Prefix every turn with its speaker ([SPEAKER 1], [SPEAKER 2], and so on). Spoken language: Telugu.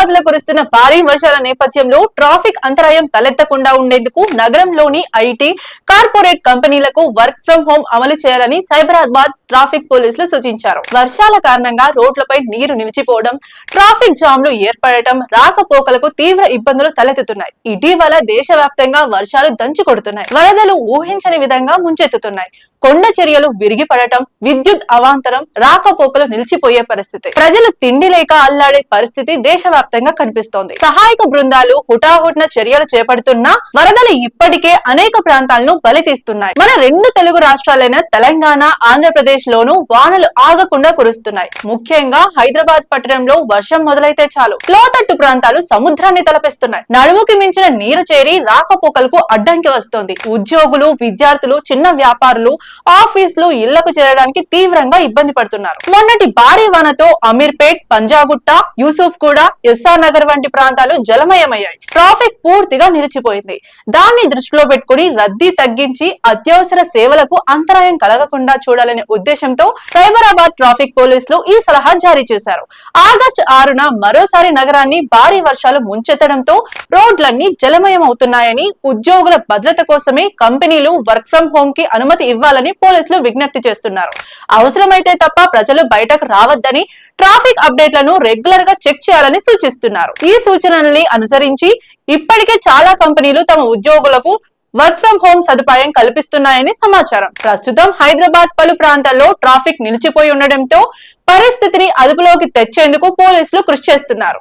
[SPEAKER 1] హైదరాబాద్లో కురుస్తున్న భారీ వర్షాల నేపథ్యంలో ట్రాఫిక్ అంతరాయం తలెత్తకుండా ఉండేందుకు నగరంలోని ఐటీ కార్పొరేట్ కంపెనీలకు వర్క్ ఫ్రం హోం అమలు చేయాలని సైబరాబాద్ ట్రాఫిక్ పోలీసులు సూచించారు. వర్షాల కారణంగా రోడ్లపై నీరు నిలిచిపోవడం ట్రాఫిక్ జామ్లు ఏర్పడటం రాకపోకలకు తీవ్ర ఇబ్బందులు తలెత్తుతున్నాయి. ఇటీవల దేశవ్యాప్తంగా వర్షాలు దంచి కొడుతున్నాయి వరదలు ఊహించని విధంగా ముంచెత్తుతున్నాయి. కొండ చర్యలు విరిగిపడటం విద్యుత్ అవాంతరం రాకపోకలు నిలిచిపోయే పరిస్థితి. ప్రజలు తిండి లేక అల్లాడే పరిస్థితి దేశవ్యాప్తంగా కనిపిస్తోంది. సహాయక బృందాలు హుటాహుటిన చర్యలు చేపడుతున్నా వరదలు ఇప్పటికే అనేక ప్రాంతాలను బలి తీస్తున్నాయి మన రెండు తెలుగు రాష్ట్రాలైన తెలంగాణ ఆంధ్రప్రదేశ్ లోను వానలు ఆగకుండా కురుస్తున్నాయి. ముఖ్యంగా హైదరాబాద్ పట్టణంలో వర్షం మొదలైతే చాలు. లోతట్టు ప్రాంతాలు సముద్రాన్ని తలపిస్తున్నాయి. నడుముకి మించిన నీరు చేరి రాకపోకలకు అడ్డంకి వస్తోంది. ఉద్యోగులు విద్యార్థులు చిన్న వ్యాపారులు ఆఫీసులు ఇళ్ళకు చేరడానికి తీవ్రంగా ఇబ్బంది పడుతున్నారు. మొన్నటి భారీ వానతో అమీర్పేట్ పంజాగుట్ట యూసుఫ్ కూడా ఎస్ఆర్ నగర్ వంటి ప్రాంతాలు జలమయమయ్యాయి. ట్రాఫిక్ పూర్తిగా నిలిచిపోయింది. దాన్ని దృష్టిలో పెట్టుకుని రద్దీ తగ్గించి అత్యవసర సేవలకు అంతరాయం కలగకుండా చూడాలనే ఉద్దేశంతో సైబరాబాద్ ట్రాఫిక్ పోలీసులు ఈ సలహా జారీ చేశారు. ఆగస్టు ఆరున మరోసారి నగరాన్ని భారీ వర్షాలు ముంచెత్తడంతో రోడ్లన్నీ జలమయం అవుతున్నాయని ఉద్యోగుల భద్రత కోసమే కంపెనీలు వర్క్ ఫ్రం హోమ్కి అనుమతి ఇవ్వాలని పోలీసులు విజ్ఞప్తి చేస్తున్నారు. అవసరమైతే తప్ప ప్రజలు బయటకు రావద్దని ట్రాఫిక్ అప్డేట్లను రెగ్యులర్గా చెక్ చేయాలని సూచిస్తున్నారు. ఈ సూచనల్ని అనుసరించి ఇప్పటికే చాలా కంపెనీలు తమ ఉద్యోగులకు వర్క్ ఫ్రం హోమ్ సదుపాయం కల్పిస్తున్నాయని సమాచారం. ప్రస్తుతం హైదరాబాద్ పలు ప్రాంతాల్లో ట్రాఫిక్ నిలిచిపోయి ఉండడంతో పరిస్థితిని అదుపులోకి తెచ్చేందుకు పోలీసులు కృషి చేస్తున్నారు.